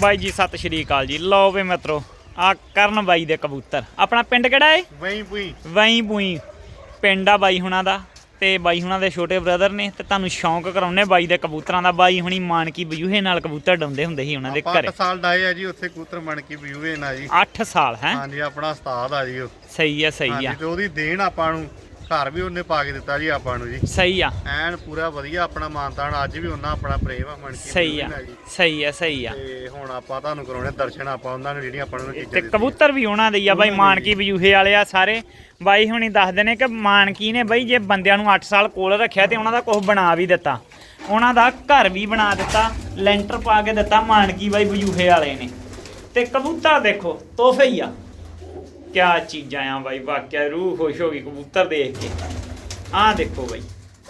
ਬਾਈ ਜੀ ਸਤਿ ਸ਼੍ਰੀ ਅਕਾਲ ਜੀ। ਲਓ ਵੇ ਮਿੱਤਰੋ ਆ ਕਰਨ ਬਾਈ ਦੇ ਕਬੂਤਰ। ਆਪਣਾ ਪਿੰਡ ਕਿਹੜਾ ਏ? ਵਹੀਂ ਪੂਈ। ਵਈ ਬੂਈ ਪਿੰਡ ਆ ਬਾਈ ਹੁਣਾਂ ਦਾ ਤੇ ਬਾਈ ਹੁਣਾਂ ਦੇ ਛੋਟੇ ਬ੍ਰਦਰ ਨੇ ਤੇ ਤੁਹਾਨੂੰ ਸ਼ੌਂਕ ਕਰਾਉਨੇ ਬਾਈ ਦੇ ਕਬੂਤਰਾਂ ਦਾ। ਬਾਈ ਹੁਣੀ ਮਾਨਕੀ ਬਜੂਹੇ ਨਾਲ ਕਬੂਤਰ ਡਾਉਂਦੇ ਹੁੰਦੇ ਸੀ ਉਹਨਾਂ ਦੇ ਘਰੇ। 8 ਸਾਲ ਡਾਏ ਆ ਜੀ ਉੱਥੇ ਕਬੂਤਰ ਬਣ ਕੇ ਵਿਊਏ ਨਾ ਜੀ। 8 ਸਾਲ ਹੈ? ਹਾਂਜੀ ਆਪਣਾ ਉਸਤਾਦ ਆ ਜੀ ਉਹ। ਸਹੀ ਆ ਸਹੀ ਆ। ਤੇ ਉਹਦੀ ਦੇਣ ਆਪਾਂ ਨੂੰ ਘਰ ਵੀ ਉਹਨੇ ਪਾ ਕੇ ਦਿੱਤਾ ਜੀ ਆਪਾਂ ਨੂੰ ਜੀ। ਸਹੀ ਆ। ਐਨ ਪੂਰਾ ਵਧੀਆ ਆਪਣਾ ਮਾਨਤਾਨ ਅੱਜ ਵੀ ਉਹਨਾਂ ਆਪਣਾ ਪ੍ਰੇਮ ਆ ਮਣ ਕੇ ਸਹੀ ਆ। ਸਹੀ ਆ ਸਹੀ ਆ। ਤੇ ਹੁਣ ਆਪਾਂ ਤੁਹਾਨੂੰ ਕਰਾਉਣੇ ਦਰਸ਼ਨ ਆਪਾਂ ਉਹਨਾਂ ਨੂੰ ਜਿਹੜੀਆਂ ਆਪਾਂ ਨੂੰ ਚੀਜ਼ਾਂ ਤੇ। ਕਬੂਤਰ ਵੀ ਉਹਨਾਂ ਦੇ ਹੀ ਆ ਬਾਈ ਮਾਨਕੀ ਬਜੂਹੇ ਵਾਲੇ ਆ ਸਾਰੇ। ਬਾਈ ਹੁਣੀ ਦੱਸਦੇ ਨੇ ਕਿ ਮਾਨਕੀ ਨੇ ਬਾਈ ਜੇ ਬੰਦਿਆਂ ਨੂੰ 8 ਸਾਲ ਕੋਲ ਰੱਖਿਆ ਤੇ ਉਹਨਾਂ ਦਾ ਕੁਝ ਬਣਾ ਵੀ ਦਿੱਤਾ। ਉਹਨਾਂ ਦਾ ਘਰ ਵੀ ਬਣਾ ਦਿੱਤਾ ਲੈਂਟਰ ਪਾ ਕੇ ਦਿੱਤਾ ਮਾਨਕੀ ਬਾਈ ਬਜੂਹੇ ਵਾਲੇ ਨੇ। ਤੇ ਕਬੂਤਰ ਦੇਖੋ ਤੋਹਫੇ ਹੀ ਆ। ਕਿਆ ਚੀਜ਼ਾਂ ਆ ਬਾਈ ਵਾਕਿਆ ਰੂਹ ਖੁਸ਼ ਹੋ ਗਈ ਕਬੂਤਰ ਦੇਖ ਕੇ। ਆਹ ਦੇਖੋ ਬਾਈ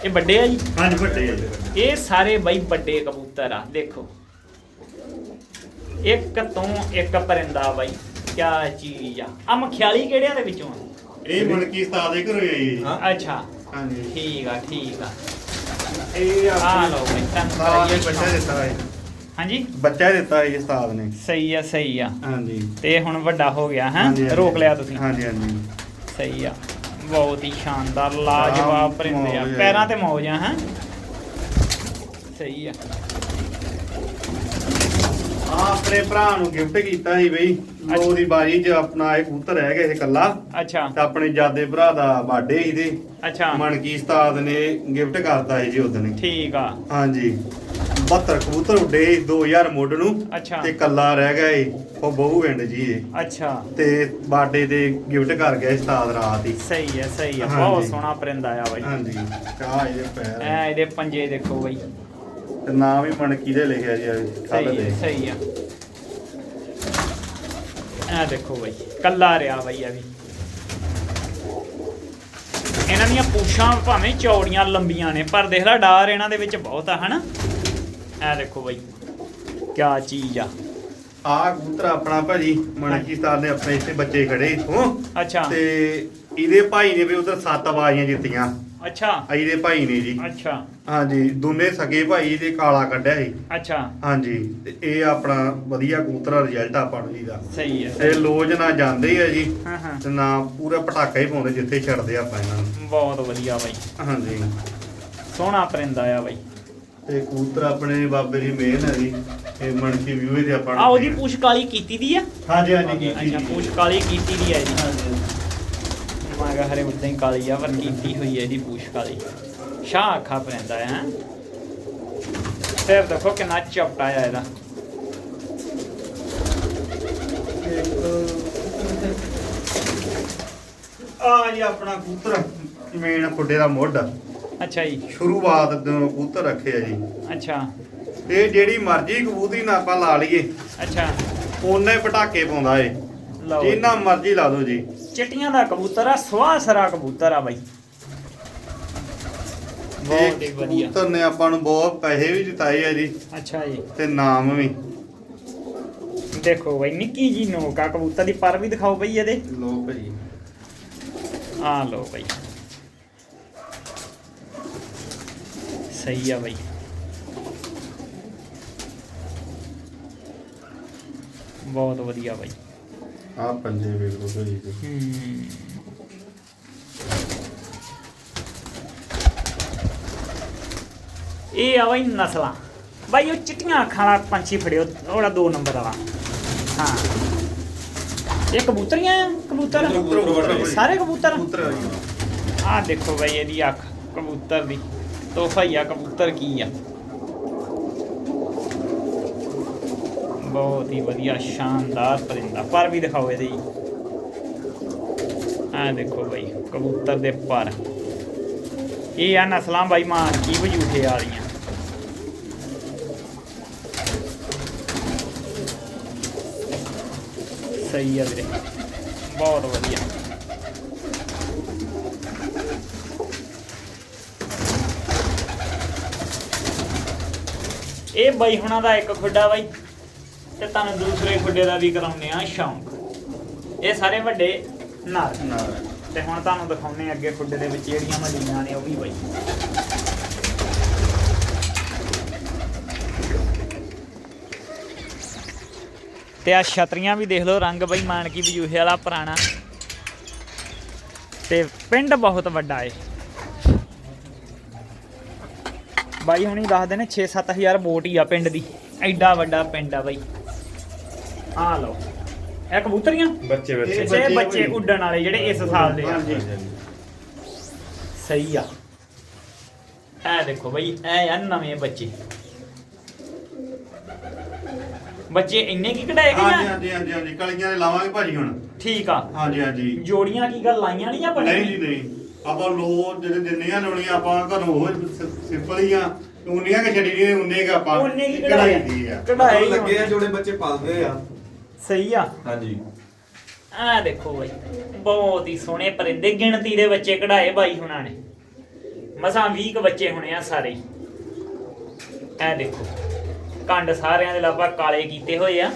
ਇਹ ਵੱਡੇ ਆ ਜੀ? ਹਾਂਜੀ ਵੱਡੇ ਆ। ਇਹ ਸਾਰੇ ਬਾਈ ਵੱਡੇ ਕਬੂਤਰ ਆ ਦੇਖੋ। ਇੱਕ ਤੋਂ ਇੱਕ ਪਰਿੰਦਾ ਬਾਈ ਕਿਆ ਚੀਜ਼ ਆ। ਆ ਮਖਿਆਲੀ ਕਿਹੜਿਆਂ ਦੇ ਵਿੱਚੋਂ ਆ? ਇਹ ਮਣ ਕੀ ਉਸਤਾਦ ਦੇ ਘਰੋਂ ਆਈ ਜੀ। ਅੱਛਾ। ਹਾਂਜੀ। ਠੀਕ ਆ ਠੀਕ ਆ। ਇਹ ਆ ਲਓ ਬਾਈ ਤੁਹਾਨੂੰ ਕਰਾਈਏ ਬੱਚਾ। ਦਿੱਤਾ ਹੈ ਹਾਂਜੀ? ਬੱਚਾ ਦਿੱਤਾ ਜੀ ਉਸਤਾਦ ਨੇ। ਸਹੀ ਆ ਸਹੀ ਆ। ਹਾਂਜੀ। ਤੇ ਹੁਣ ਵੱਡਾ ਹੋ ਗਿਆ ਹੈ? ਹਾਂਜੀ। ਰੋਕ ਲਿਆ ਤੁਸੀਂ। ਹਾਂਜੀ ਹਾਂਜੀ। ਸਹੀ ਆ। ਬਹੁਤ ਹੀ ਸ਼ਾਨਦਾਰ ਲਾਜਵਾਬ ਪਰਿੰਦੇ ਆ। ਮੌਜ ਆ। ਪੈਰਾਂ। ਤੇ ਮੌਜ ਆ ਹੈ? ਸਹੀ ਆ। ਆ ਆਪਣੇ ਭਰਾ ਨੂੰ ਗਿਫਟ ਕੀਤਾ ਸੀ ਬਈ। ਲੋ ਦੀ ਬਾਰੀ 'ਚ ਆਪਣਾ ਇਹ ਕਬੂਤਰ ਰਹਿ ਗਿਆ ਇਹ ਕੱਲਾ ਅੱਛਾ। ਤੇ ਆਪਣੇ ਜਾਦੇ ਭਰਾ ਦਾ ਬਰਥਡੇ ਸੀ ਤੇ ਅੱਛਾ। ਮਨਕੀ ਉਸਤਾਦ ਨੇ ਗਿਫਟ ਕਰਤਾ ਸੀ ਜੀ ਉਦੋਂ ਠੀਕ ਆ। ਹਾਂਜੀ। 72 ਕਬੂਤਰ ਉੱਡੇ ਸੀ 2000 ਮੁੱਢ ਨੂੰ ਅੱਛਾ। ਤੇ ਕੱਲਾ ਰਹਿ ਗਿਆ ਸੀ ਉਹ ਬਹੁ ਪਿੰਡ ਜੀ ਇਹ ਅੱਛਾ। ਤੇ ਬਰਥਡੇ ਤੇ ਗਿਫਟ ਕਰ ਗਿਆ ਉਸਤਾਦ ਰਾਤ ਹੀ। ਸਹੀ ਹੈ ਸਹੀ ਹੈ ਹਾਂਜੀ। ਬਹੁਤ ਸੋਹਣਾ ਪਰਿੰਦਾ ਆ ਬਾਈ। ਹਾਂਜੀ। ਕਾ ਇਹਦੇ ਪੈਰ ਐ ਇਹਦੇ ਪੰਜੇ ਦੇਖੋ ਬਾਈ। ਤੇ ਨਾਮ ਵੀ ਮਨਕੀ ਦੇ ਲਿਖਿਆ ਜੀ ਕੱਲ ਸਹੀ ਦੇ। ਹੈ ਸਹੀ ਆ ਐ ਦੇਖੋ ਬਾਈ ਕੱਲਾ ਰਿਆ ਬਾਈ ਆ ਵੀ। ਇਹਨਾਂ ਦੀਆਂ ਪੂਛਾਂ ਭਾਵੇਂ ਚੌੜੀਆਂ ਲੰਬੀਆਂ ਨੇ ਪਰ ਦੇਖ ਲੈ ਡਾਰ ਇਹਨਾਂ ਦੇ ਵਿੱਚ ਬਹੁਤ ਆ ਹਨਾ? ਐ ਦੇਖੋ ਬਾਈ ਕਿਆ ਚੀਜ਼ ਆ। ਆ ਕਬੂਤਰ ਆਪਣਾ ਭਾਜੀ ਮਨਕੀ ਉਸਤਾਦ ਨੇ ਆਪਣੇ ਇੱਥੇ ਬੱਚੇ ਖੜੇ ਇਥੋਂ। ਅੱਛਾ। ਤੇ ਇਹਦੇ ਭਾਈ ਨੇ ਵੀ ਉਧਰ ਸੱਤ ਆਵਾਜ਼ੀਆਂ ਜਿੱਤੀਆਂ ਅੱਛਾ। ਆ ਇਹਦੇ ਭਾਈ ਨੇ ਜੀ। ਅੱਛਾ। ਹਾਂਜੀ ਦੋਨੇ ਸਗੇ ਭਾਈ ਦੇ ਕਾਲਾ ਕੱਢਿਆ ਸੀ। ਅੱਛਾ। ਹਾਂਜੀ ਤੇ ਇਹ ਆਪਣਾ ਵਧੀਆ ਕਬੂਤਰ ਰਿਜ਼ਲਟ ਆਪਾਂ ਨੂੰ ਜੀ ਦਾ ਸਹੀ ਹੈ ਤੇ ਲੋਜ ਨਾ ਜਾਂਦੇ ਹੀ ਆ ਜੀ ਹਾਂ ਹਾਂ। ਤੇ ਨਾ ਪੂਰਾ ਪਟਾਕਾ ਹੀ ਪਾਉਂਦੇ ਜਿੱਥੇ ਛੱਡਦੇ ਆਪਾਂ ਇਹਨਾਂ ਨੂੰ। ਬਹੁਤ ਵਧੀਆ ਬਾਈ। ਹਾਂਜੀ। ਸੋਹਣਾ ਪਰਿੰਦਾ ਆ ਬਾਈ। ਤੇ ਕਬੂਤਰ ਆਪਣੇ ਬਾਬੇ ਦੀ ਮਿਹਰ ਹੈ ਜੀ। ਇਹ ਮਣਕੀ ਵਿਊ ਤੇ ਆਪਾਂ ਆ ਉਹਦੀ ਪੂਛ ਕਾਲੀ ਕੀਤੀ ਦੀ ਆ? ਹਾਂਜੀ ਹਾਂਜੀ ਕੀਤੀ ਅੱਛਾ। ਪੂਛ ਕਾਲੀ ਕੀਤੀ ਦੀ ਹੈ ਜੀ। ਹਾਂਜੀ ਮੈਂ ਕਿਹਾ ਹਰੇ ਉਦਾਂ ਹੀ ਕਾਲੀ ਆ ਪਰ ਕੀਤੀ ਹੋਈ ਹੈ ਇਹਦੀ ਪੂਛ ਕਾਲੀ। ਸ਼ਾਹ ਅੱਖਾਂ ਪੈਂਦਾ ਹੈ। ਹੈਂ। ਫਿਰ ਦੇਖੋ ਕਿੰਨਾ ਚਪਟਾ ਆ ਇਹਦਾ। ਆ ਜੀ ਆਪਣਾ ਕਬੂਤਰ ਮੇਨ ਖੁੱਡੇ ਦਾ ਮੁੱਢ। ਅੱਛਾ ਜੀ। ਸ਼ੁਰੂਆਤ ਤੋਂ ਕਬੂਤਰ ਰੱਖੇ ਆ ਜੀ। ਅੱਛਾ। ਤੇ ਜਿਹੜੀ ਮਰਜ਼ੀ ਕਬੂਤਰੀ ਨਾ ਆਪਾਂ ਲਾ ਲਈਏ। ਅੱਛਾ। ਉਹਨੇ ਪਟਾਕੇ ਪਾਉਂਦਾ ਏ। ਲਓ ਜਿੰਨਾ ਮਰਜ਼ੀ ਲਾ ਦਿਓ ਜੀ। ਚਿੱਟੀਆਂ ਦਾ ਕਬੂਤਰ ਆ ਸਵਾ ਸਰਾ ਕਬੂਤਰ ਆ ਬਾਈ। ਬਹੁਤ ਹੀ ਇਹ ਵਧੀਆ। ਕਬੂਤਰ ਨੇ ਆਪਾਂ ਨੂੰ ਬਹੁਤ ਪੈਸੇ ਵੀ ਜਿਤਾਏ ਆ ਜੀ। ਅੱਛਾ ਜੀ। ਤੇ ਨਾਮ ਵੀ। ਦੇਖੋ ਬਾਈ ਨਿੱਕੀ ਜੀ ਨੋਕ ਆ ਕਬੂਤਰ ਦੀ ਪਰ ਵੀ ਦਿਖਾਓ ਬਈ ਇਹਦੇ। ਲੋ ਭਾਜੀ ਆ ਲਓ ਬਾਈ। ਸਹੀ ਆ ਬਾਈ। ਬਹੁਤ ਵਧੀਆ ਬਾਈ। ਆ ਪੰਜੇ ਵੇਖ ਜੀ। ਹੂੰ। ਇਹ ਆ ਬਾਈ ਨਸਲਾਂ। ਬਾਈ ਉਹ ਚਿੱਟੀਆਂ ਅੱਖਾਂ ਵਾਲਾ ਪੰਛੀ ਫੜਿਓ ਉਹਦਾ 2 ਨੰਬਰ ਵਾਲਾ। ਹਾਂ। ਇਹ ਕਬੂਤਰੀਆਂ ਆ? ਕਬੂਤਰ। ਸਾਰੇ ਕਬੂਤਰ? ਆ ਦੇਖੋ ਬਾਈ ਇਹਦੀ ਅੱਖ ਕਬੂਤਰ ਦੀ। ਤੋਹਫਾ ਹੀ ਆ ਕਬੂਤਰ ਕੀ ਆ? ਬਹੁਤ ਹੀ ਵਧੀਆ, ਸ਼ਾਨਦਾਰ ਪਰਿੰਦਾ। ਪਰ ਵੀ ਦਿਖਾਓ ਇਹਦੇ ਜੀ। ਆਹ ਦੇਖੋ ਬਾਈ, ਕਬੂਤਰ ਦੇ ਪਰ। ਇਹ ਆ ਨਸਲਾਂ ਬਾਈ ਮਾਂ, ਕੀ ਵਜੂਠੇ ਵਾਲੀਆਂ ਸਹੀ ਆ ਵੀਰੇ। ਬਹੁਤ ਵਧੀਆ। ਇਹ ਬਾਈ ਹੁਣਾਂ ਦਾ ਇੱਕ ਖੁੱਡਾ ਬਾਈ ਤੇ ਤੁਹਾਨੂੰ ਦੂਸਰੇ ਖੁੱਡੇ ਦਾ ਵੀ ਕਰਾਉਨੇ ਆ ਸ਼ੌਂਕ। ਇਹ ਸਾਰੇ ਵੱਡੇ ਨਰ। ਤੇ ਹੁਣ ਤੁਹਾਨੂੰ ਦਿਖਾਉਨੇ ਅੱਗੇ ਖੁੱਡੇ ਦੇ ਵਿੱਚ ਜਿਹੜੀਆਂ ਮਲੀਆਂ ਨੇ ਉਹ ਵੀ ਬਾਈ। ਤੇ ਆ ਛਤਰੀਆਂ ਵੀ ਦੇਖ ਲਓ ਰੰਗ ਬਈ ਮਾਨਕੀ ਬਜੂਹੇ ਵਾਲਾ ਪੁਰਾਣਾ। ਤੇ ਪਿੰਡ ਬਹੁਤ ਵੱਡਾ ਏ। ਬਾਈ ਹੁਣੀ ਦੱਸਦੇ ਨੇ 6-7000 ਵੋਟ ਹੀ ਆ ਪਿੰਡ ਦੀ। ਐਡਾ ਵੱਡਾ ਪਿੰਡ ਆ ਬਾਈ। ਆ ਲਓ। ਇਹ ਕਬੂਤਰੀਆਂ? ਬੱਚੇ ਬੱਚੇ। ਇਹ ਬੱਚੇ ਉੱਡਣ ਵਾਲੇ ਜਿਹੜੇ ਇਸ ਸਾਲ ਦੇ ਆ। ਹਾਂਜੀ ਸਹੀ ਆ। ਇਹ ਦੇਖੋ ਬਈ ਇਹ ਆ ਨਵੇਂ ਬੱਚੇ। ਬੱਚੇ ਇੰਨੇ ਕੀ ਕਢਾਏ ਗਏ ਹਾਂਜੀ ਆ? ਹਾਂਜੀ ਹਾਂਜੀ ਹਾਂਜੀ ਕਲੀਆਂ ਦੇ ਲਾਵਾਂਗੇ ਭਾਜੀ ਹੁਣ। ਠੀਕ ਆ। ਹਾਂਜੀ ਹਾਂਜੀ। ਜੋੜੀਆਂ ਕੀ ਗੱਲ ਲਾਈਆਂ ਨਹੀਂ ਆ ਨਹੀਂ ਜੀ ਬਣੇ ਨਹੀਂ। ਆਪਾਂ ਲੋ ਜਿਹੜੇ ਜਿੰਨੀਆਂ ਲਾਉਣੀਆਂ ਆਪਾਂ ਘਰੋਂ ਉਹ ਸਿੰਪਲ ਹੀ ਆ ਉਨੀਆਂ ਕਿ ਛੱਡੀ ਦੀਆਂ ਉਨੇ ਕਿ ਆਪਾਂ ਉਹਨੇ ਕੀ ਕਢਾਈ ਦੀ ਆ। ਕਢਾਏ ਹੀ ਲੱਗੇ ਆ। ਜੋੜੇ ਬੱਚੇ ਪਾਲਦੇ ਆ। ਸਹੀ ਆ। ਹਾਂਜੀ। ਆ ਦੇਖੋ ਬਈ ਬਹੁਤ ਹੀ ਸੋਹਣੇ ਪਰਿੰਦੇ ਗਿਣਤੀ ਦੇ ਬੱਚੇ ਕਢਾਏ ਬਾਈ ਹੁਣਾਂ ਨੇ। ਮਸਾਂ 20 ਕੁ ਬੱਚੇ ਹੋਣੇ ਆ ਸਾਰੇ ਇਹ ਦੇਖੋ ਕੰਡ ਸਾਰਿਆਂ ਦੇ ਲਗਭਗ ਕਾਲੇ ਕੀਤੇ ਹੋਏ ਆ।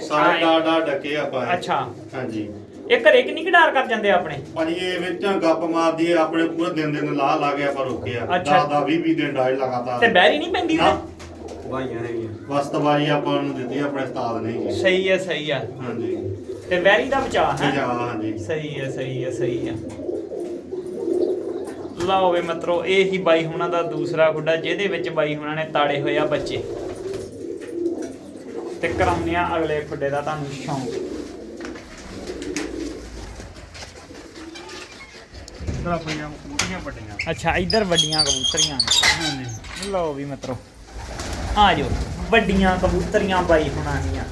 ਸਾਰੇ ਡਾ ਡਾ ਡੱਕੇ ਆਪਾਂ ਇਹ। ਅੱਛਾ। ਹਾਂਜੀ। ਇਹ ਘਰੇ ਕਿੰਨੀ ਕਢਾਰ ਕਰ ਜਾਂਦੇ ਆ ਆਪਣੇ? ਭਾਜੀ ਇਹ ਵਿੱਚ ਗੱਪ ਮਾਰਦੀ ਹੈ ਆਪਣੇ ਪੂਰੇ ਦਿਨ ਦਿਨ ਲਾ ਲਾ ਕੇ ਆਪਾਂ ਰੋਕੇ ਆ। ਅੱਛਾ। 10 20 20 ਦਿਨ ਡਾਇ ਲਗਾਤਾਰ। ਤੇ ਬੈਰੀ ਨਹੀਂ ਪੈਂਦੀ ਨਾ। ਉਹਦੇ ਵਾਈਆਂ ਹੈਗੀਆਂ ਵਸਤਵਾਰੀ ਆਪਾਂ ਨੂੰ ਦਿੱਤੀ ਆਪਣੇ ਉਸਤਾਦ ਨੇ ਜੀ। ਸਹੀ ਹੈ ਸਹੀ ਆ। ਹਾਂਜੀ। ਤੇ ਬੈਰੀ ਦਾ ਬਚਾਅ ਹੈ? ਜਾ ਹਾਂਜੀ। ਸਹੀ ਹੈ ਸਹੀ ਹੈ ਸਹੀ ਹੈ ਲਓ ਵੇ ਮਤਰੋ ਇਹ ਹੀ ਬਾਈ ਹੁਣਾਂ ਦਾ ਦੂਸਰਾ ਗੁੱਡਾ ਜਿਹਦੇ ਵਿੱਚ ਬਾਈ ਹੁਣਾਂ ਨੇ ਤਾੜੇ ਹੋਏ ਆ ਬੱਚੇ। ਤੇ ਕਰਾਉਂਦੇ ਆ ਅਗਲੇ ਖੁੱਡੇ ਦਾ ਤੁਹਾਨੂੰ ਸ਼ੌਂਕ। ਇਧਰ ਆਪਣੀਆਂ ਕਬੂਤਰੀਆਂ ਵੱਡੀਆਂ। ਅੱਛਾ ਇੱਧਰ ਵੱਡੀਆਂ ਕਬੂਤਰੀਆਂ ਨੇ। ਲਓ ਵੀ ਮਤਰੋ ਆ ਜਾਓ ਵੱਡੀਆਂ ਕਬੂਤਰੀਆਂ ਬਾਈ ਹੁਣਾਂ ਦੀਆਂ।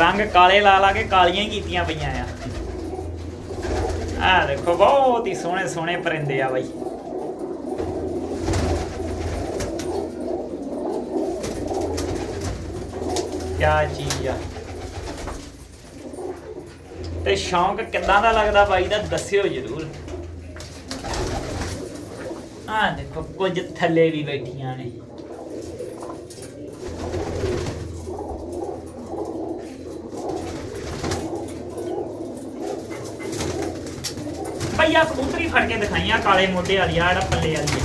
ਰੰਗ ਕਾਲੇ ਲਾ ਲਾ ਕੇ ਕਾਲੀਆਂ ਕੀਤੀਆਂ ਪਈਆਂ ਆ। ਆ ਦੇਖੋ ਬਹੁਤ ਹੀ ਸੋਹਣੇ ਸੋਹਣੇ ਪਰਿੰਦੇ ਆ ਬਾਈ। ਕਿਆ ਚੀਜ਼ ਆ। ਤੇ ਸ਼ੌਂਕ ਕਿੱਦਾਂ ਦਾ ਲੱਗਦਾ ਬਾਈ ਦਾ ਦੱਸਿਓ ਜਰੂਰ। ਆ ਦੇਖੋ ਕੁਝ ਥੱਲੇ ਵੀ ਬੈਠੀਆਂ ਨੇ। ਭਈਆ ਕਬੂਤਰੀ ਫੜ ਕੇ ਦਿਖਾਈਆਂ ਕਾਲੇ ਮੋਢੇ ਵਾਲੀ ਆ ਜਿਹੜਾ ਪੱਲੇ ਵਾਲੀ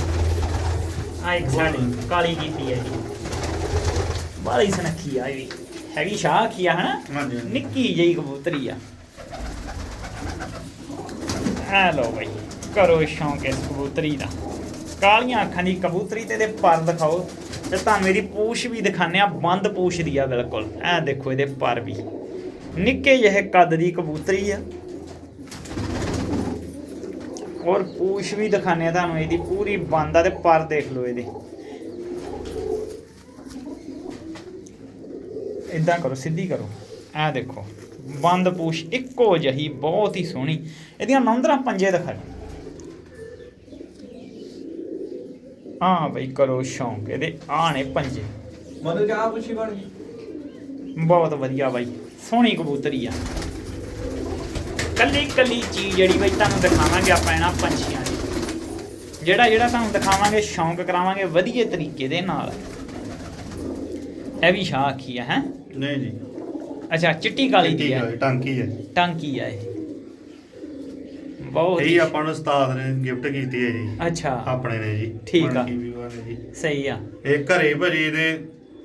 ਆ। ਇੱਕ ਸਾਡੀ ਕਾਲੀ ਕੀਤੀ ਹੈ ਜੀ। ਬਾਲੀ ਸਨਖੀ ਆ ਇਹ ਵੀ। ਹੈਗੀ ਸ਼ਾਹ ਕੀ ਆ ਹਨਾ। ਨਿੱਕੀ ਜਿਹੀ ਕਬੂਤਰੀ ਆ। ਆ ਲਓ ਬਈ ਕਰੋ ਸ਼ੌਂਕ ਇਸ ਕਬੂਤਰੀ ਦਾ। ਕਾਲੀਆਂ ਅੱਖਾਂ ਦੀ ਕਬੂਤਰੀ ਤੇ ਇਹਦੇ ਪਰ ਦਿਖਾਓ ਤੇ ਤੁਹਾਨੂੰ ਇਹਦੀ ਪੂਛ ਵੀ ਦਿਖਾਣੇ ਆ ਬੰਦ ਪੂਛ ਦੀ ਆ ਬਿਲਕੁਲ। ਐ ਦੇਖੋ ਇਹਦੇ ਪਰ ਵੀ। ਨਿੱਕੇ ਜਿਹੇ ਕੱਦ ਦੀ ਕਬੂਤਰੀ ਆ। ਔਰ ਪੂਛ ਵੀ ਦਿਖਾਣੇ ਆ ਤੁਹਾਨੂੰ, ਇਹਦੀ ਪੂਰੀ ਬੰਦ ਆ ਤੇ ਪਰ ਦੇਖ ਲਓ ਇਹਦੇ। ਇਦਾਂ ਕਰੋ, ਸਿੱਧੀ ਕਰੋ। ਐ ਦੇਖੋ, ਬੰਦ ਪੂਛ ਇੱਕੋ ਜਹੀ, ਬਹੁਤ ਹੀ ਸੋਹਣੀ। ਇਹਦੀਆਂ ਨੌਂਦਰਾਂ ਪੰਜੇ ਦਿਖਾ ਹਾਂ ਬਈ ਕਰੋ ਸ਼ੌਂਕ ਇਹਦੇ ਨੇ ਪੰਜੇ। ਮਨ ਜਾ ਪੁੱਛੀ ਬਣ ਗਈ। ਬਹੁਤ ਵਧੀਆ ਬਾਈ ਸੋਹਣੀ ਕਬੂਤਰੀ ਆ। ਕੱਲੀ ਕੱਲੀ ਚੀਜ਼ ਜਿਹੜੀ ਬਈ ਤੁਹਾਨੂੰ ਦਿਖਾਵਾਂਗੇ ਆਪਾਂ ਇਹਨਾਂ ਪੰਛੀਆਂ ਦੀ। ਜਿਹੜਾ ਜਿਹੜਾ ਤੁਹਾਨੂੰ ਦਿਖਾਵਾਂਗੇ ਸ਼ੌਂਕ ਕਰਾਵਾਂਗੇ ਵਧੀਆ ਤਰੀਕੇ ਦੇ ਨਾਲ। ਇਹ ਵੀ ਸ਼ਾਹ ਆਖੀ ਆ ਹੈ? ਨਹੀਂ ਜੀ। ਅੱਛਾ ਚਿੱਟੀ ਕਾਲੀ ਦੀ ਹੈ ਟਾਂਕੀ ਹੈ ਟਾਂਕੀ ਆ ਇਹ। ਬਹੁਤ ਇਹ ਹੀ ਆਪਾਂ ਨੂੰ ਉਸਤਾਦ ਨੇ ਗਿਫਟ ਕੀਤੀ ਹੈ ਜੀ। ਅੱਛਾ। ਆਪਣੇ ਨੇ ਜੀ ਠੀਕ ਆ। ਮਣਕੀ ਵੀਵਾਂ ਨੇ ਜੀ। ਸਹੀ ਆ। ਇਹ ਘਰੇ ਭਾਜੀ ਦੇ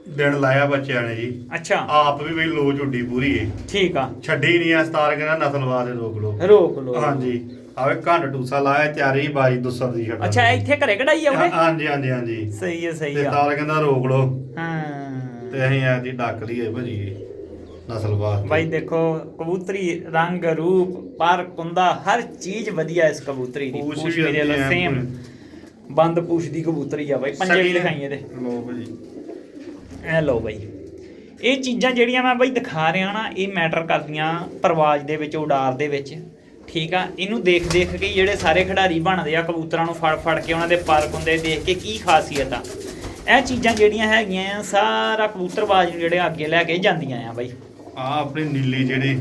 ਦਿਨ ਲਾਇਆ ਬੱਚਿਆਂ ਨੇ ਜੀ। ਅੱਛਾ। ਆਪ ਵੀ ਬਈ ਲੋਚ ਉੱਡੀ ਪੂਰੀ ਏ। ਠੀਕ ਆ। ਛੱਡੀ ਨਹੀਂ ਆ ਉਸਤਾਦ ਕਹਿੰਦਾ ਨਸਲਵਾਦ ਦੇ ਰੋਕ ਲੋ ਰੋਕ ਲੋ ਹਾਂਜੀ। ਆਵੇ ਘੰਟ ਟੂਸਾ ਲਾਇਆ ਤਿਆਰੀ ਬਾਈ ਦੁਸਰ ਦੀ ਛੱਡ। ਅੱਛਾ ਇੱਥੇ ਘਰੇ ਕਢਾਈ ਆ ਉਹਨੇ? ਹਾਂਜੀ ਹਾਂਜੀ ਹਾਂਜੀ। ਸਹੀ ਹੈ ਤੇ ਸਹੀ ਆ। ਉਸਤਾਦ ਕਹਿੰਦਾ ਰੋਕ ਲੋ ਹਾਂ। ਤੇ ਅਸੀਂ ਦੀ ਡੱਕ ਲਈਏ ਭਾਜੀ। ਨਸਲਵਾਦ ਬਾਈ ਦੇਖੋ ਕਬੂਤਰੀ ਰੰਗ ਰੂਪ ਪਰ ਕੁੰਦਾ ਹਰ ਚੀਜ਼ ਵਧੀਆ ਇਸ ਕਬੂਤਰੀ ਦੀ। ਪੂਛ ਮੇਰੇ ਐਂ ਸੇਮ। ਬੰਦ ਪੂਛ ਦੀ ਕਬੂਤਰੀ ਆ ਬਾਈ ਪੰਜੇ ਵੀ ਦਿਖਾਈ ਇਹਦੇ। ਲੋ ਐ ਲਓ ਬਾਈ। ਇਹ ਚੀਜ਼ਾਂ ਜਿਹੜੀਆਂ ਮੈਂ ਬਾਈ ਦਿਖਾ ਰਿਹਾ ਨਾ ਇਹ ਮੈਟਰ ਕਰਦੀਆਂ ਪਰਵਾਜ ਦੇ ਵਿੱਚ ਉਡਾਰ ਦੇ ਵਿੱਚ। ਠੀਕ ਆ ਇਹਨੂੰ ਦੇਖ ਦੇਖ ਕੇ ਜਿਹੜੇ ਸਾਰੇ ਖਿਡਾਰੀ ਬਣਦੇ ਆ ਕਬੂਤਰਾਂ ਨੂੰ ਫੜ ਫੜ ਕੇ ਉਹਨਾਂ ਦੇ ਪਰ ਕੁੰਦੇ ਦੇਖ ਕੇ ਕੀ ਖਾਸੀਅਤ ਆ। ਇਹ ਚੀਜ਼ਾਂ ਜਿਹੜੀਆਂ ਹੈਗੀਆਂ ਆ ਸਾਰਾ ਕਬੂਤਰਬਾਜ਼ ਨੂੰ ਜਿਹੜੇ ਅੱਗੇ ਲੈ ਕੇ ਜਾਂਦੀਆਂ ਆ ਬਾਈ। ਆ ਆਪਣੀ ਨੀਲੀ ਜਿਹੜੀ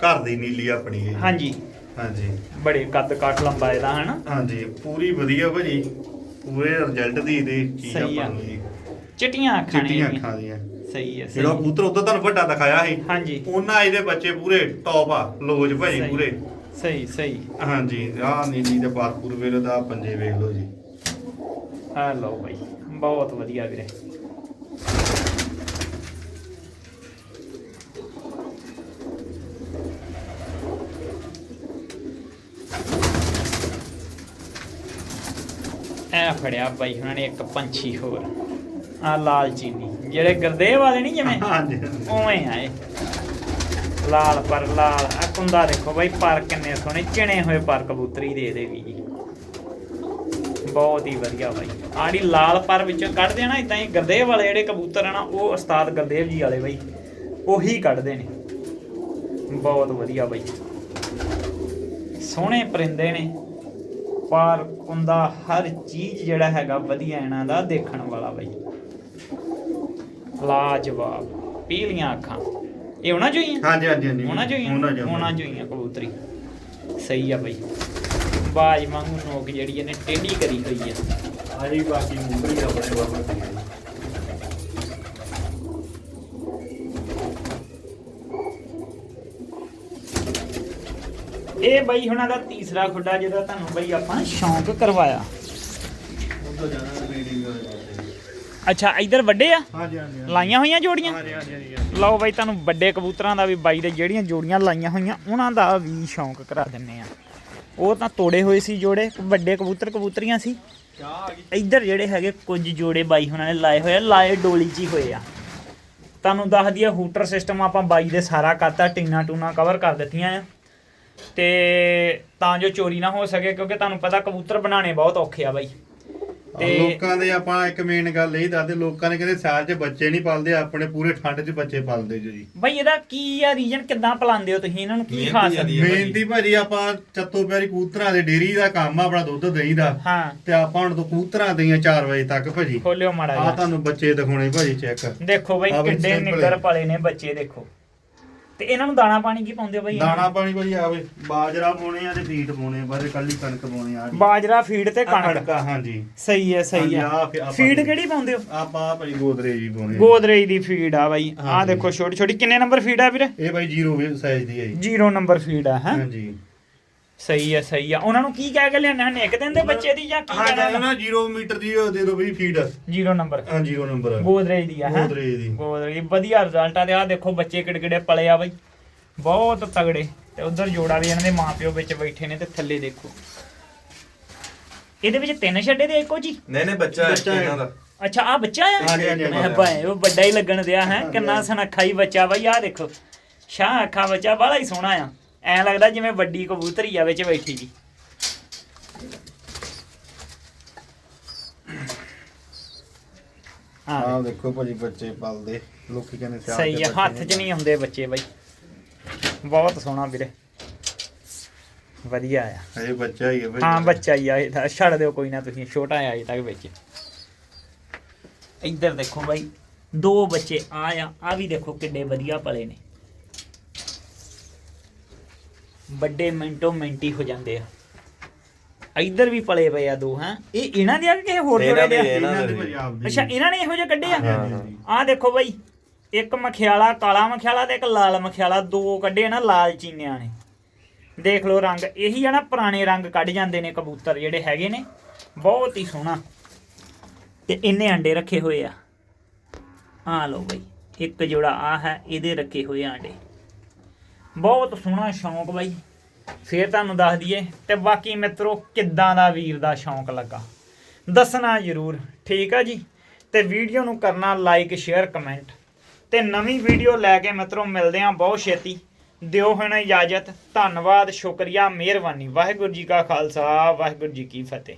ਘਰ ਦੀ ਨੀਲੀ ਆਪਣੀ ਇਹ। ਹਾਂਜੀ। ਹਾਂਜੀ। ਬੜੇ ਕੱਦ ਕਾਠ ਲੰਬਾ ਇਹਦਾ ਹਨਾ? ਹਾਂਜੀ ਪੂਰੀ ਵਧੀਆ ਭਾਜੀ। ਪੂਰੇ ਰਿਜ਼ਲਟ ਦੀ ਦੇ ਚੀਜ਼ ਸਹੀ ਆ। ਆਪਾਂ ਨੂੰ ਜੀ। ਚਿੱਟੀਆਂ ਅੱਖਾਂ ਨੇ ਚਿੱਟੀਆਂ ਇਹਦੀਆਂ। ਅੱਖਾਂ ਦੀਆਂ। ਸਹੀ ਹੈ ਜਿਹੜਾ ਕਬੂਤਰ ਉਦੋਂ ਤੁਹਾਨੂੰ ਵੱਡਾ ਦਿਖਾਇਆ ਸੀ ਹਾਂਜੀ। ਉਹਨਾਂ ਇਹਦੇ ਬੱਚੇ ਪੂਰੇ ਟੌਪ ਆ ਲੋਜ ਭਾਜੀ ਸਹੀ। ਪੂਰੇ। ਸਹੀ ਸਹੀ। ਹਾਂਜੀ ਆਹ ਨੀਲੀ ਦੇ ਪਾਰਪੂਰ ਵੇਲੇ ਦਾ ਪੰਜੇ ਵੇਖ ਲਓ ਜੀ। ਆ ਲਓ ਬਾਈ ਬਹੁਤ ਵਧੀਆ ਵੀਰੇ। ਫੜਿਆ ਬਾਈ ਉਹਨਾਂ ਨੇ ਇੱਕ ਪੰਛੀ ਹੋਰ ਆ ਲਾਲ ਚੀਨੀ ਜਿਹੜੇ ਗਰਦੇਵ ਵਾਲੇ ਨਹੀਂ ਜਿਵੇਂ? ਹਾਂਜੀ ਉਵੇਂ ਆਏ ਲਾਲ ਪਰ ਲਾਲ ਆ ਕੁੰਦਾ ਦੇਖੋ ਬਾਈ ਪਰ ਕਿੰਨੇ ਸੋਹਣੇ ਚਿਣੇ ਹੋਏ ਪਰ ਕਬੂਤਰੀ ਦੇ ਦੇ ਵੀ ਜੀ। ਬਹੁਤ ਹੀ ਵਧੀਆ ਬਾਈ। ਆੜੀ ਲਾਲ ਪਰ ਵਿੱਚੋਂ ਕੱਢਦੇ ਆ ਨਾ ਇਦਾਂ ਹੀ ਗਰਦੇਵ ਵਾਲੇ ਜਿਹੜੇ ਕਬੂਤਰ ਆ ਨਾ ਉਹ ਉਸਤਾਦ ਗਰਦੇਵ ਜੀ ਵਾਲੇ ਬਾਈ ਉਹੀ ਕੱਢਦੇ ਨੇ। ਬਹੁਤ ਵਧੀਆ ਬਾਈ। ਸੋਹਣੇ ਪਰਿੰਦੇ ਨੇ। ਪਰ ਕੁੰਦਾ ਹਰ ਚੀਜ਼ ਜਿਹੜਾ ਹੈਗਾ ਵਧੀਆ ਇਹਨਾਂ ਦਾ ਦੇਖਣ ਵਾਲਾ ਬਾਈ। ਲਾਜਵਾਬ ਪੀਲੀਆਂ ਅੱਖਾਂ। ਇਹ ਉਹਨਾਂ ਚੋਂ ਹੀ ਆ? ਹਾਂਜੀ ਹਾਂਜੀ ਹਾਂਜੀ। ਉਹਨਾਂ ਚੋਂ ਹੀ ਆ? ਉਹਨਾਂ ਚੋਂ ਉਹਨਾਂ ਚੋਂ ਹੀ ਆ ਕਬੂਤਰੀ। ਸਹੀ ਆ ਬਾਈ। ਬਾਜ ਵਾਂਗੂ ਨੋਕ ਜਿਹੜੀ ਇਹਨੇ ਟੇਢੀ ਕਰੀ ਹੋਈ ਆ। ਹਾਂਜੀ ਬਾਕੀ ਮੁੰਬਈ ਆਪਣੇ ਬਾਬਾ ਇਹ ਬਾਈ ਹੁਣਾਂ ਦਾ ਤੀਸਰਾ ਖੁੱਡਾ ਜਿਹਦਾ ਤੁਹਾਨੂੰ ਬਾਈ ਆਪਾਂ ਸ਼ੌਂਕ ਕਰਵਾਇਆ। ਅੱਛਾ ਇੱਧਰ ਵੱਡੇ ਆ? ਹਾਂਜੀ ਹਾਂਜੀ ਲਾਈਆਂ ਹੋਈਆਂ ਜੋੜੀਆਂ? ਹਾਂਜੀ ਹਾਂਜੀ ਹਾਂਜੀ ਲਓ ਬਾਈ ਤੁਹਾਨੂੰ ਵੱਡੇ ਕਬੂਤਰਾਂ ਦਾ ਵੀ ਬਾਈ ਦੇ ਜਿਹੜੀਆਂ ਜੋੜੀਆਂ ਲਾਈਆਂ ਹੋਈਆਂ ਉਹਨਾਂ ਦਾ ਵੀ ਸ਼ੌਂਕ ਕਰਾ ਦਿੰਨੇ ਆ। ਉਹ ਤਾਂ ਤੋੜੇ ਹੋਏ ਸੀ ਜੋੜੇ ਵੱਡੇ ਕਬੂਤਰ ਕਬੂਤਰੀਆਂ ਸੀ। ਇੱਧਰ ਜਿਹੜੇ ਹੈਗੇ ਕੁਝ ਜੋੜੇ ਬਾਈ ਹੁਣਾਂ ਨੇ ਲਾਏ ਹੋਏ ਆ ਲਾਏ ਡੋਲੀ 'ਚ ਹੀ ਹੋਏ ਆ। ਤੁਹਾਨੂੰ ਦੱਸ ਦਈਏ ਹੂਟਰ ਸਿਸਟਮ ਆਪਾਂ ਬਾਈ ਦੇ ਸਾਰਾ ਕਰਤਾ ਟੀਨਾ ਟੂਨਾ ਕਵਰ ਕਰ ਦਿੱਤੀਆਂ ਆ। ਤੇ ਤਾਂ ਜੋ ਚੋਰੀ ਨਾ ਹੋ ਸਕੇ ਕਿਉਂਕਿ ਤੁਹਾਨੂੰ ਪਤਾ ਕਬੂਤਰ ਬਣਾਉਣੇ ਬਹੁਤ ਔਖੇ ਆ ਬਾਈ। ਤੇ ਲੋਕਾਂ ਦੇ ਆਪਾਂ ਇੱਕ ਮੇਨ ਗੱਲ ਇਹ ਦੱਸਦੇ ਲੋਕਾਂ ਨੇ ਕਹਿੰਦੇ ਸਾਲ 'ਚ ਬੱਚੇ ਨਹੀਂ ਪਾਲਦੇ ਆਪਣੇ ਪੂਰੇ ਠੰਡ 'ਚ ਬੱਚੇ ਪਾਲਦੇ ਜੋ। ਬਾਈ ਇਹਦਾ ਕੀ ਆ ਰੀਜਨ ਕਿੱਦਾਂ ਪਲਾਉਂਦੇ ਹੋ ਤੁਸੀਂ? ਇਹਨਾਂ ਨੂੰ ਕੀ ਖਾਸ ਆ? ਦੀ। ਇਹ ਭਾਜੀ। ਮਿਹਨਤੀ ਭਾਜੀ ਆਪਾਂ ਚੱਤੋ ਪਿਆਰੀ ਕਬੂਤਰਾਂ ਦੇ ਡੇਰੀ ਦਾ ਕੰਮ ਆ ਆਪਣਾ ਦੁੱਧ ਦਹੀਂ ਦਾ। ਹਾਂ। ਤੇ ਆਪਾਂ ਹੁਣ ਤੋਂ ਕਬੂਤਰਾਂ ਦਈਆਂ 4 ਵਜੇ ਤੱਕ ਭਾਜੀ। ਖੋਲਿਓ ਮਾੜਾ ਆ ਤੁਹਾਨੂੰ ਬੱਚੇ ਦਿਖਾਉਣੇ ਭਾਜੀ ਚੈੱਕ। ਦੇਖੋ ਬਾਈ ਕਿੱਡੇ ਹੈ। ਪਲੇ ਨੇ ਬੱਚੇ ਦੇਖੋ। ਤੇ ਇਹਨਾਂ ਨੂੰ ਦਾਣਾ ਪਾਣੀ ਕੀ ਪਾਉਂਦੇ ਹੋ ਬਾਈ? ਦਾਣਾ ਪਾਣੀ ਭਾਜੀ ਆਵੇ ਬਾਜਰਾ ਪਾਉਣੇ ਆ ਤੇ ਫੀਟ ਪਾਉਣੇ ਆ ਬਸ ਕੱਲੀ ਕਣਕ ਪਾਉਣੇ ਆ। ਬਾਜਰਾ ਫੀਡ ਤੇ ਕਣਕ। ਕਣਕਾ ਹਾਂਜੀ। ਸਹੀ ਹੈ ਸਹੀ ਹਾਂਜੀ, ਹੈ ਆਹ ਫਿਰ ਆਪਾਂ- ਫੀਡ ਕਿਹੜੀ ਪਾਉਂਦੇ ਹੋ? ਆਪਾਂ ਭਾਜੀ ਗੋਦਰੇ ਜੀ ਪਾਉਣੇ ਆ। ਗੋਦਰੇਜ ਦੀ ਫੀਡ ਆ ਬਾਈ। ਹਾਂਜੀ। ਦੇਖੋ ਛੋਟੀ ਛੋਟੀ ਕਿੰਨੇ ਨੰਬਰ ਫੀਡ ਆ ਵੀਰੇ? ਇਹ ਭਾਈ ਜ਼ੀਰੋ ਸਾਈਜ਼ ਦੀ ਹੈ ਜੀ। ਜ਼ੀਰੋ ਨੰਬਰ ਫੀਡ ਆ ਹੈ? ਹਾਂਜੀ। ਸਹੀ ਹੈ ਸਹੀ ਆ। ਉਹਨਾਂ ਨੂੰ ਕੀ ਕਹਿ ਕੇ ਲਿਆਣੇ ਹਨ ਇੱਕ ਦਿਨ ਦੇ ਬੱਚੇ ਦੀ ਜਾਂ ਕੀ ਹਾਂ ਜੀ ਕਹਿਣਾ ਨਾ 0 ਮੀਟਰ ਦੀ ਉਹ ਦੇ ਦਿਓ ਵੀ ਫੀਡ ਜ਼ੀਰੋ ਨੰਬਰ। ਹਾਂ 0 ਨੰਬਰ। ਗੋਦਰੇਜ ਦੀ ਆ ਹੈ? ਗੋਦਰੇ ਦੀ। ਗੋਦਰੇਜ ਵਧੀਆ ਰਿਜ਼ਲਟ ਆ ਤੇ ਆਹ ਦੇਖੋ ਬੱਚੇ ਕਿੜਕਿੜੇ ਪਲੇ ਆ ਬਾਈ। ਬਹੁਤ ਤਗੜੇ। ਤੇ ਉਧਰ ਜੋੜਾ ਵੀ ਇਹਨਾਂ ਦੇ ਮਾਪਿਓ ਵਿੱਚ ਬੈਠੇ ਨੇ ਤੇ ਥੱਲੇ ਦੇਖੋ। ਇਹਦੇ ਵਿੱਚ ਤਿੰਨ ਛੱਡੇ ਤੇ ਇੱਕੋ ਜੀ? ਨਹੀਂ ਨਹੀਂ ਬੱਚਾ ਹੈ ਬੱਚਾ ਹੈ। ਇਹਨਾਂ ਦਾ। ਅੱਛਾ ਆ ਬੱਚਾ ਆ ਹਾਂਜੀ, ਹਾਂਜੀ, ਹਾਂਜੀ। ਮੈਂ ਭਾਏ ਉਹ ਵੱਡਾ ਹੀ ਲੱਗਣ ਦਿਆ ਹੈ? ਕਿੰਨਾ ਸਨੱਖਾ ਹੀ ਬੱਚਾ ਬਾਈ ਆ ਦੇਖੋ। ਸ਼ਾਹ ਅੱਖਾਂ ਬੱਚਾ ਬੜਾ ਹੀ ਸੋਹਣਾ ਆ। ਐ ਲੱਗਦਾ ਜਿਵੇਂ ਵੱਡੀ ਕਬੂਤਰੀ ਆ ਵਿੱਚ ਬੈਠੀ ਜੀ। ਆਹ ਦੇਖੋ ਭਾਜੀ ਬੱਚੇ ਪਲਦੇ। ਲੋਕੀ ਕਹਿੰਦੇ ਸਿਆਲ ਸਹੀ ਆ ਹੱਥ 'ਚ ਨਹੀਂ ਹੁੰਦੇ ਬੱਚੇ ਬਾਈ। ਬਹੁਤ ਸੋਹਣਾ ਵੀਰੇ। ਵਧੀਆ ਆ। ਹਜੇ ਬੱਚਾ ਹੀ ਹੈ ਭਾਈ। ਹਾਂ ਬੱਚਾ ਹੀ ਆ ਇਹਦਾ ਛੱਡ ਦਿਓ ਕੋਈ ਨਾ ਤੁਸੀਂ ਛੋਟਾ ਆ ਅਜੇ ਤੱਕ ਵਿੱਚ। ਇੱਧਰ ਦੇਖੋ ਬਾਈ ਦੋ ਬੱਚੇ ਆ ਆ। ਆ ਵੀ ਦੇਖੋ ਕਿੱਡੇ ਵਧੀਆ ਪਲੇ ਨੇ। ਵੱਡੇ ਮਿੰਟੋ ਮਿੰਟੀ ਹੋ ਜਾਂਦੇ ਆ। ਇੱਧਰ ਵੀ ਪਲੇ ਪਏ ਆ ਦੋ ਹੈ। ਇਹ ਇਹਨਾਂ ਦੇ ਆ ਕਿ ਕਿਸੇ ਹੋਰ ਇਹਨਾਂ ਜੋੜੇ ਦੇ ਆ? ਇਹਨਾਂ ਇਹਨਾਂ ਅੱਛਾ ਇਹਨਾਂ ਨੇ ਇਹੋ ਜਿਹੇ ਕੱਢੇ ਆ। ਆਹ ਦੇਖੋ ਬਾਈ ਇੱਕ ਮਖਿਆਲਾ ਕਾਲਾ ਮਖਿਆਲਾ ਤੇ ਇੱਕ ਲਾਲ ਮਖਿਆਲਾ ਦੋ ਕੱਢੇ ਨਾ ਲਾਲ ਚੀਨਿਆਂ ਨੇ। ਦੇਖ ਲਓ ਰੰਗ ਇਹੀ ਆ ਨਾ ਪੁਰਾਣੇ ਰੰਗ ਕੱਢ ਜਾਂਦੇ ਨੇ ਕਬੂਤਰ ਜਿਹੜੇ ਹੈਗੇ ਨੇ। ਬਹੁਤ ਹੀ ਸੋਹਣਾ। ਤੇ ਇੰਨੇ ਅੰਡੇ ਰੱਖੇ ਹੋਏ ਆ। ਆ ਲਓ ਬਾਈ ਇੱਕ ਜੋੜਾ ਆ ਹੈ ਇਹਦੇ ਰੱਖੇ ਹੋਏ ਆ ਅੰਡੇ। ਬਹੁਤ ਸੋਹਣਾ ਸ਼ੌਂਕ ਬਾਈ। ਫੇਰ ਤੁਹਾਨੂੰ ਦੱਸ ਦਈਏ ਤੇ ਬਾਕੀ ਮਿੱਤਰੋ, ਕਿੱਦਾਂ ਦਾ ਵੀਰ ਦਾ ਸ਼ੌਂਕ ਲੱਗਾ? ਦੱਸਣਾ ਜ਼ਰੂਰ, ਠੀਕ ਆ ਜੀ? ਤੇ ਵੀਡੀਓ ਨੂੰ ਕਰਨਾ ਲਾਈਕ ਸ਼ੇਅਰ ਕਮੈਂਟ ਤੇ ਨਵੀਂ ਵੀਡੀਓ ਲੈ ਕੇ ਮਿੱਤਰੋ, ਮਿਲਦੇ ਆਂ ਬਹੁਤ ਛੇਤੀ। ਦਿਓ ਹੁਣ ਇਜਾਜ਼ਤ। ਧੰਨਵਾਦ, ਸ਼ੁਕਰੀਆ, ਮਿਹਰਬਾਨੀ। ਵਾਹਿਗੁਰੂ ਜੀ ਕਾ ਖਾਲਸਾ, ਵਾਹਿਗੁਰੂ ਜੀ ਕੀ ਫਤਿਹ।